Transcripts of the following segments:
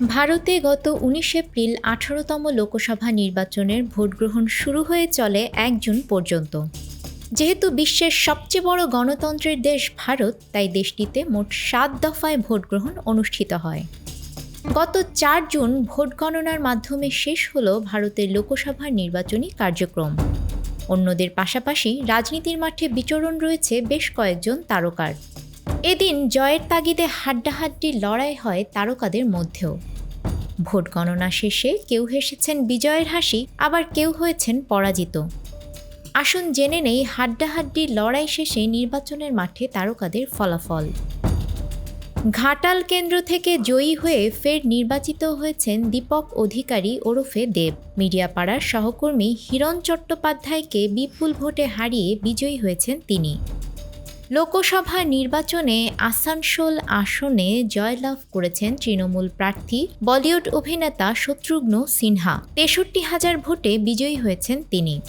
ভারতে গত উনিশ এপ্রিল আঠারোতম লোকসভা নির্বাচনের ভোটগ্রহণ শুরু হয়ে চলে এক জুন পর্যন্ত। যেহেতু বিশ্বের সবচেয়ে বড় গণতন্ত্রের দেশ ভারত, তাই দেশটিতে মোট সাত দফায় ভোটগ্রহণ অনুষ্ঠিত হয়। গত চার জুন ভোট গণনার মাধ্যমে শেষ হল ভারতের লোকসভার নির্বাচনী কার্যক্রম। অন্যদের পাশাপাশি রাজনীতির মাঠে বিচরণ রয়েছে বেশ কয়েকজন তারকার। এদিন জয়ের তাগিদে হাড্ডাহাড্ডি লড়াই হয় তারকাদের মধ্যেও। ভোট গণনা শেষে কেউ হেসেছেন বিজয়ের হাসি, আবার কেউ হয়েছেন পরাজিত। আসুন জেনে নেই হাড্ডাহাড্ডি লড়াই শেষে নির্বাচনের মাঠে তারকাদের ফলাফল। ঘাটাল কেন্দ্র থেকে জয়ী হয়ে ফের নির্বাচিত হয়েছেন দীপক অধিকারী ওরফে দেব। মিডিয়াপাড়ার সহকর্মী হিরণ চট্টোপাধ্যায়কে বিপুল ভোটে হারিয়ে বিজয়ী হয়েছেন তিনি। লোকসভা নির্বাচনে আসানসোল আসনে জয়লাভ করেছেন তৃণমূল প্রার্থী, বলিউড অভিনেতা শত্রুঘ্ন সিনহা। তেষট্টি হাজার ভোটে বিজয়ী হয়েছেন তিনি।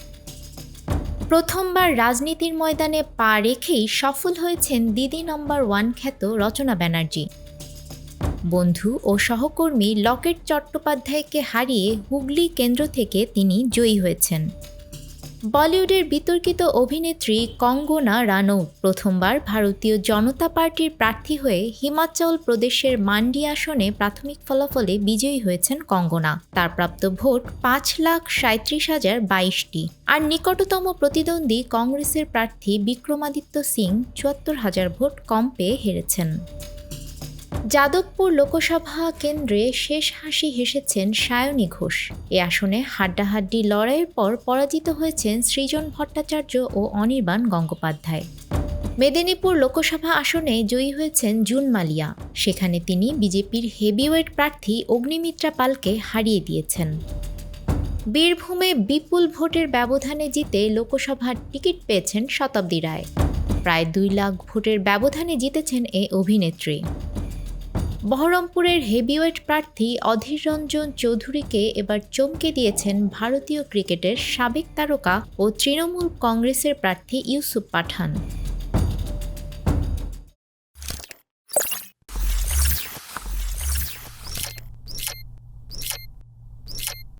প্রথমবার রাজনীতির ময়দানে পা রেখেই সফল হয়েছেন দিদি নম্বর ওয়ান খ্যাত রচনা ব্যানার্জি। বন্ধু ও সহকর্মী লকেট চট্টোপাধ্যায়কে হারিয়ে হুগলি কেন্দ্র থেকে তিনি জয়ী হয়েছেন। বলিউডের বিতর্কিত অভিনেত্রী কঙ্গনা রানৌত প্রথমবার ভারতীয় জনতা পার্টির প্রার্থী হয়ে হিমাচল প্রদেশের মান্ডি আসনে প্রাথমিক ফলাফলে বিজয়ী হয়েছেন কঙ্গনা। তার প্রাপ্ত ভোট পাঁচ লাখ সাঁত্রিশ হাজার বাইশটি। আর নিকটতম প্রতিদ্বন্দ্বী কংগ্রেসের প্রার্থী বিক্রমাদিত্য সিং চুয়াত্তর হাজার ভোট কম পেয়ে হেরেছেন। যাদবপুর লোকসভা কেন্দ্রে শেষ হাসি হেসেছেন সায়নী ঘোষ। এ আসনে হাড্ডাহাড্ডি লড়াইয়ের পর পরাজিত হয়েছেন সৃজন ভট্টাচার্য ও অনির্বাণ গঙ্গোপাধ্যায়। মেদিনীপুর লোকসভা আসনে জয়ী হয়েছেন জুন মালিয়া। সেখানে তিনি বিজেপির হেভিওয়েট প্রার্থী অগ্নিমিত্রা পালকে হারিয়ে দিয়েছেন। বীরভূমে বিপুল ভোটের ব্যবধানে জিতে লোকসভার টিকিট পেয়েছেন শতাব্দী রায়। প্রায় দুই লাখ ভোটের ব্যবধানে জিতেছেন এ অভিনেত্রী। বহরমপুরের হেভিওয়েট প্রার্থী অধীর রঞ্জন চৌধুরীকে এবার চমকে দিয়েছেন ভারতীয় ক্রিকেটের সাবেক তারকা ও তৃণমূল কংগ্রেসের প্রার্থী ইউসুফ পাঠান।